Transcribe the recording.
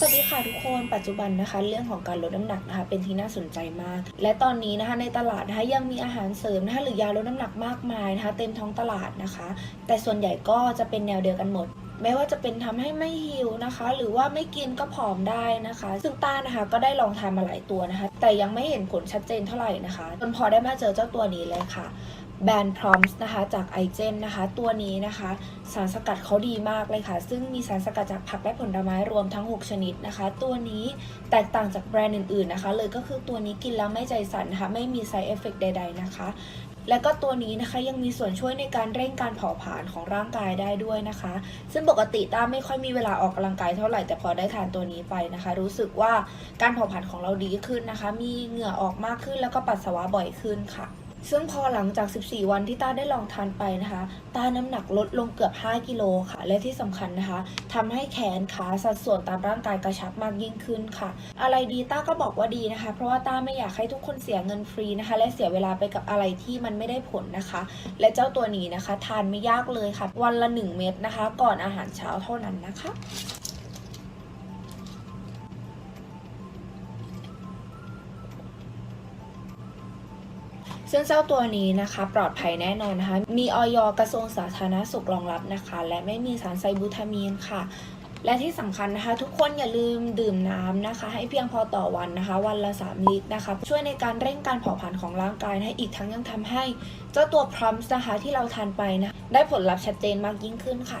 สวัสดีค่ะทุกคนปัจจุบันนะคะ เรื่องของการลดน้ำหนักนะคะ เป็นที่น่าสนใจมาก และตอนนี้นะคะในตลาดนะคะยังมีอาหารเสริมนะคะหรือยาลดน้ำหนักมากมายนะคะ เต็มท้องตลาดนะคะ แต่ส่วนใหญ่ก็จะเป็นแนวเดียวกันหมดไม่ว่าจะเป็นทำให้ไม่หิวนะคะ หรือว่าไม่กินก็ผอมได้นะคะ ซึ่งต้านะคะก็ได้ลองทานมาหลายตัวนะคะ แต่ยังไม่เห็นผลชัดเจนเท่าไหร่นะคะจนพอได้มาเจอเจ้าตัวนี้เลยค่ะ แบรนด์พรอมส์นะคะจากไอเจนนะคะ ตัวนี้นะคะ สารสกัดเขาดีมากเลยค่ะ ซึ่งมีสารสกัดจากผักและผลไม้รวมทั้ง 6 ชนิดนะคะ ตัวนี้แตกต่างจากแบรนด์อื่นๆนะคะ เลยก็คือตัวนี้กินแล้วไม่ใจสั่นนะคะไม่มี side effect ใด ๆ นะคะและก็ตัวนี้นะคะยังมีส่วนช่วยในการเร่งการเผาผลาญของร่างกายได้ด้วยนะคะ ซึ่งปกติต้าไม่ค่อยมีเวลาออกกำลังกายเท่าไหร่แต่พอได้ทานตัวนี้ไปนะคะ รู้สึกว่าการเผาผลาญของเราดีขึ้นนะคะ มีเหงื่อออกมากขึ้นแล้วก็ปัสสาวะบ่อยขึ้นค่ะ ซึ่งพอหลังจาก 14 วันที่ต้าได้ลองทานไปนะคะต้าน้ำหนักลดลงเกือบ 5 กิโลค่ะ และที่สำคัญนะคะทำให้แขนขาสัดส่วนตามร่างกายกระชับมากยิ่งขึ้นค่ะ อะไรดีต้าก็บอกว่าดีนะคะ เพราะว่าต้าไม่อยากให้ทุกคนเสียเงินฟรีนะคะ และเสียเวลาไปกับอะไรที่มันไม่ได้ผลนะคะ และเจ้าตัวนี้นะคะ ทานไม่ยากเลยค่ะ วันละ 1 เม็ดนะคะ ก่อนอาหารเช้าเท่านั้นนะคะ ซึ่งเจ้าตัวนี้นะคะปลอดภัยแน่นอนนะคะ มีออยกระทรวงสาธารณสุขรองรับนะคะ และไม่มีสารไซบูทามีนค่ะ และที่สำคัญนะคะ ทุกคนอย่าลืมดื่มน้ำนะคะ ให้เพียงพอต่อวันนะคะ วันละ 3 ลิตรนะคะ ช่วยในการเร่งการเผาผลาญของร่างกายนะอีกทั้งยังทำให้ เจ้าตัวพรอมส์นะคะที่เราทานไปนะ ได้ผลลัพธ์ชัดเจนมากยิ่งขึ้นค่ะ